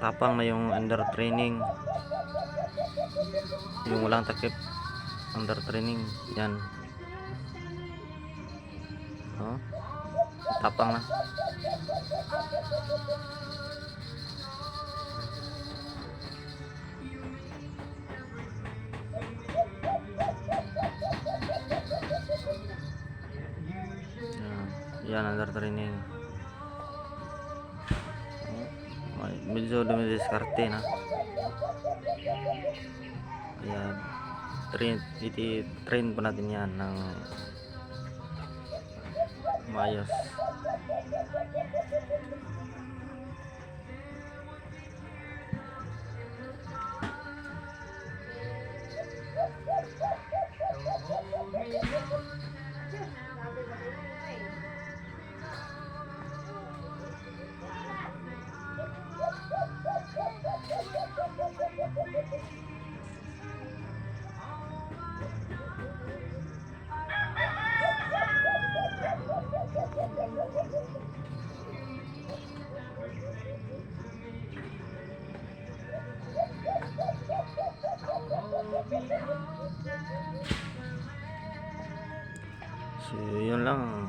tapang na yung under training. Yung walang takip under training yan. Oh tapang na. Yan, under training medyo dumidiskarte na Ayan. Train, iti train pa natin yan ng maayos. So, yun lang.